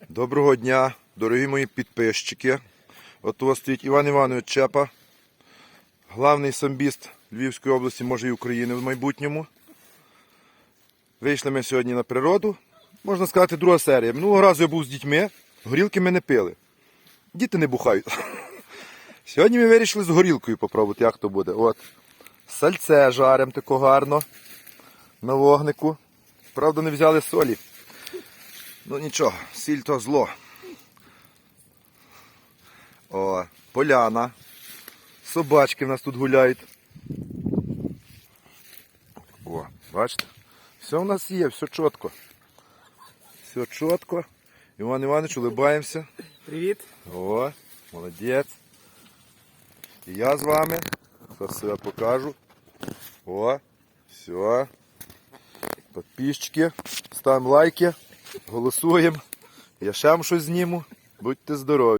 Доброго дня, дорогі мої підписчики. От у вас стоїть Іван Іванович Чепа, главний самбіст Львівської області, може і України в майбутньому. Вийшли ми сьогодні на природу. Можна сказати, друга серія. Минулого разу я був з дітьми, горілки ми не пили. Діти не бухають. Сьогодні ми вирішили з горілкою попробувати, як то буде. От. Сальце жарим тако гарно на вогнику. Правда, не взяли солі. Ну нічого, сіль то зло. О, поляна. Собачки в нас тут гуляють. О, бачите? Все у нас є, все чітко. Все чітко. Іван Іванович, улибаємося. Привіт. О, молодець. І я з вами. Зараз себе покажу. О, все. Підписчики, ставимо лайки, голосуємо. Я ще вам щось зніму. Будьте здорові.